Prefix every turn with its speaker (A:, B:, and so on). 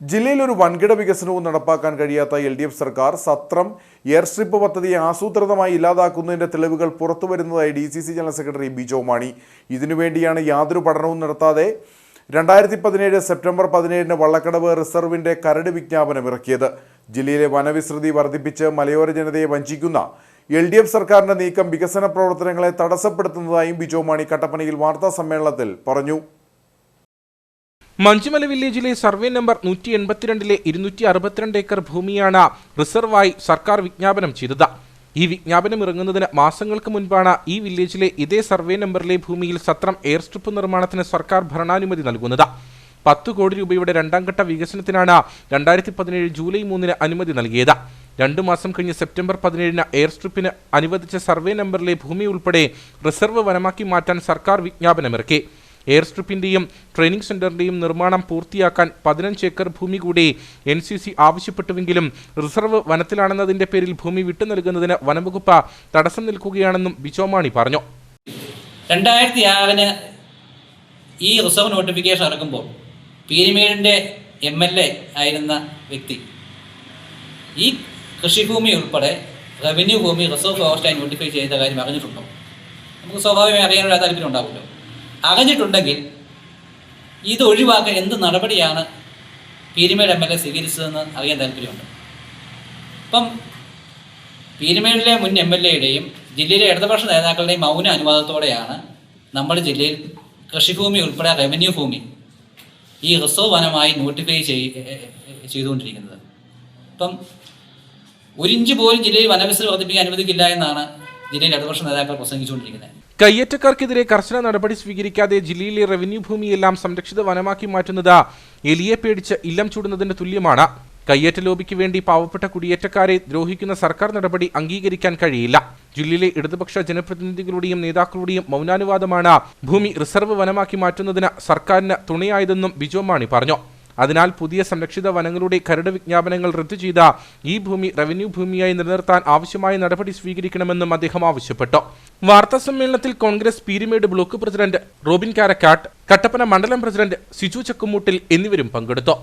A: ജില്ലയിൽ ഒരു വൻകിട വികസനവും നടപ്പാക്കാൻ കഴിയാത്ത എൽ ഡി എഫ് സർക്കാർ സത്രം എയർ സ്ട്രിപ്പ് പദ്ധതിയെ ആസൂത്രിതമായി ഇല്ലാതാക്കുന്നതിന്റെ തെളിവുകൾ പുറത്തുവരുന്നതായി D C C general secretary Bijo Mani. ഇതിനുവേണ്ടിയാണ് യാതൊരു പഠനവും നടത്താതെ രണ്ടായിരത്തി പതിനേഴ് സെപ്റ്റംബർ പതിനേഴിന് വള്ളക്കടവ് റിസർവിന്റെ കരട് വിജ്ഞാപനം ഇറക്കിയത്. ജില്ലയിലെ വനവിസ്തൃതി വർദ്ധിപ്പിച്ച് മലയോര ജനതയെ വഞ്ചിക്കുന്ന എൽ ഡി എഫ് സർക്കാരിന്റെ നീക്കം വികസന പ്രവർത്തനങ്ങളെ തടസ്സപ്പെടുത്തുന്നതായും ബിജോ മാണി കട്ടപ്പനയിൽ വാർത്താ സമ്മേളനത്തിൽ പറഞ്ഞു.
B: മഞ്ചുമല വില്ലേജിലെ സർവേ നമ്പർ നൂറ്റി എൺപത്തിരണ്ടിലെ ഇരുന്നൂറ്റി അറുപത്തിരണ്ട് ഏക്കർ ഭൂമിയാണ് റിസർവായി സർക്കാർ വിജ്ഞാപനം ചെയ്തത്. ഈ വിജ്ഞാപനം ഇറങ്ങുന്നതിന് മാസങ്ങൾക്ക് മുൻപാണ് ഈ വില്ലേജിലെ ഇതേ സർവേ നമ്പറിലെ ഭൂമിയിൽ സത്രം എയർ സ്ട്രിപ്പ് നിർമ്മാണത്തിന് സർക്കാർ ഭരണാനുമതി നൽകുന്നത്. പത്ത് കോടി രൂപയുടെ രണ്ടാം ഘട്ട വികസനത്തിനാണ് രണ്ടായിരത്തി പതിനേഴ് ജൂലൈ മൂന്നിന് അനുമതി നൽകിയത്. രണ്ടു മാസം കഴിഞ്ഞ് സെപ്റ്റംബർ പതിനേഴിന് എയർ സ്ട്രിപ്പിന് അനുവദിച്ച സർവേ നമ്പറിലെ ഭൂമി ഉൾപ്പെടെ റിസർവ് വനമാക്കി മാറ്റാൻ സർക്കാർ വിജ്ഞാപനമിറക്കി. എയർ സ്ട്രിപ്പിന്റെയും ട്രെയിനിംഗ് സെന്ററിന്റെയും നിർമ്മാണം പൂർത്തിയാക്കാൻ പതിനഞ്ച് ഏക്കർ ഭൂമി കൂടി എൻ സി സി ആവശ്യപ്പെട്ടുവെങ്കിലും റിസർവ് വനത്തിലാണെന്നതിന്റെ പേരിൽ ഭൂമി വിട്ടു നൽകുന്നതിന് വനംവകുപ്പ് തടസ്സം നിൽക്കുകയാണെന്നും ബിജോമാണി പറഞ്ഞു.
C: രണ്ടായിരത്തി ആറിന് ഈ റിസർവ് നോട്ടിഫിക്കേഷൻ ഇറക്കുമ്പോൾ പീരിമേടിന്റെ എം എൽ എ ആയിരുന്ന വ്യക്തി ഈ കൃഷിഭൂമി ഉൾപ്പെടെ റവന്യൂ ഭൂമി റിസർവ് ഫോറസ്റ്റായി നോട്ടിഫൈ ചെയ്ത കാര്യം അറിഞ്ഞിട്ടുണ്ടോ? നമുക്ക് സ്വാഭാവികമായി അറിയാനുള്ള താല്പര്യം ഉണ്ടാവുമല്ലോ അറിഞ്ഞിട്ടുണ്ടെങ്കിൽ ഇത് ഒഴിവാക്കാൻ എന്ത് നടപടിയാണ് പീരിമേഡ് എം എൽ എ സ്വീകരിച്ചതെന്ന് അറിയാൻ താല്പര്യമുണ്ട്. ഇപ്പം പീരുമേടിലെ മുൻ എം എൽ എയുടെയും ജില്ലയിലെ ഇടതുപക്ഷ നേതാക്കളുടെയും മൗന അനുവാദത്തോടെയാണ് നമ്മുടെ ജില്ലയിൽ കൃഷിഭൂമി ഉൾപ്പെടെ റവന്യൂ ഭൂമി ഈ റിസർവ് വനമായി നോട്ടിഫൈ ചെയ് ചെയ്തുകൊണ്ടിരിക്കുന്നത്. ഇപ്പം ഒരിഞ്ച് പോലും ജില്ലയിൽ വനവിസ്തൃതി വർദ്ധിപ്പിക്കാൻ അനുവദിക്കില്ല എന്നാണ് ജില്ലയിലെ ഇടതുപക്ഷ നേതാക്കൾ പ്രസംഗിച്ചുകൊണ്ടിരിക്കുന്നത്.
B: കയ്യേറ്റക്കാർക്കെതിരെ കർശന നടപടി സ്വീകരിക്കാതെ ജില്ലയിലെ റവന്യൂ ഭൂമിയെല്ലാം സംരക്ഷിത വനമാക്കി മാറ്റുന്നത് എലിയെ പേടിച്ച് ഇല്ലം ചൂടുന്നതിന് തുല്യമാണ്. കയ്യേറ്റ ലോബിക്ക് വേണ്ടി പാവപ്പെട്ട കുടിയേറ്റക്കാരെ ദ്രോഹിക്കുന്ന സർക്കാർ നടപടി അംഗീകരിക്കാൻ കഴിയില്ല. ജില്ലയിലെ ഇടതുപക്ഷ ജനപ്രതിനിധികളുടെയും നേതാക്കളുടെയും മൗനാനുവാദമാണ് ഭൂമി റിസർവ് വനമാക്കി മാറ്റുന്നതിന് സർക്കാരിന് തുണയായതെന്നും ബിജോ മാണി പറഞ്ഞു. അതിനാൽ പുതിയ സംരക്ഷിത വനങ്ങളുടെ കരട് വിജ്ഞാപനങ്ങൾ റദ്ദു ചെയ്ത ഈ ഭൂമി റവന്യൂ ഭൂമിയായി നിലനിർത്താൻ ആവശ്യമായ നടപടി സ്വീകരിക്കണമെന്നും അദ്ദേഹം ആവശ്യപ്പെട്ടു. വാർത്താ സമ്മേളനത്തിൽ Congress Peermade block president Robin Karakkad Kattappana മണ്ഡലം പ്രസിഡന്റ് സിജു ചക്കുമൂട്ടിൽ എന്നിവരും പങ്കെടുത്തു.